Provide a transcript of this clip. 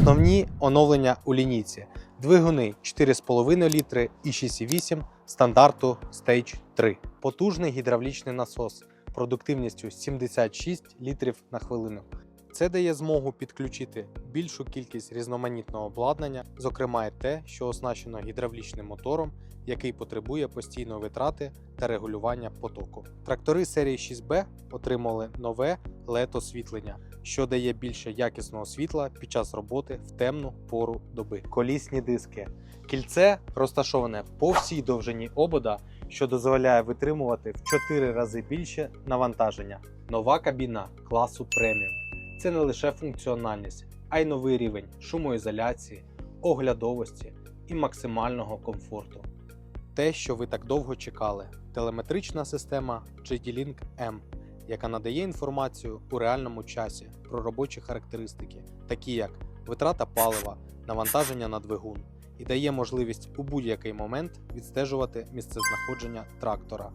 Основні оновлення у лінійці. Двигуни 4,5 літри і 6,8 стандарту Stage 3. Потужний гідравлічний насос продуктивністю 76 літрів на хвилину. Це дає змогу підключити більшу кількість різноманітного обладнання, зокрема і те, що оснащено гідравлічним мотором, який потребує постійної витрати та регулювання потоку. Трактори серії 6B отримали нове LED освітлення, що дає більше якісного світла під час роботи в темну пору доби. Колісні диски. Кільце розташоване по всій довжині обода, що дозволяє витримувати в 4 рази більше навантаження. Нова кабіна класу преміум. Це не лише функціональність, а й новий рівень шумоізоляції, оглядовості і максимального комфорту. Те, що ви так довго чекали, телеметрична система JD-Link M, яка надає інформацію у реальному часі про робочі характеристики, такі як витрата палива, навантаження на двигун, і дає можливість у будь-який момент відстежувати місцезнаходження трактора.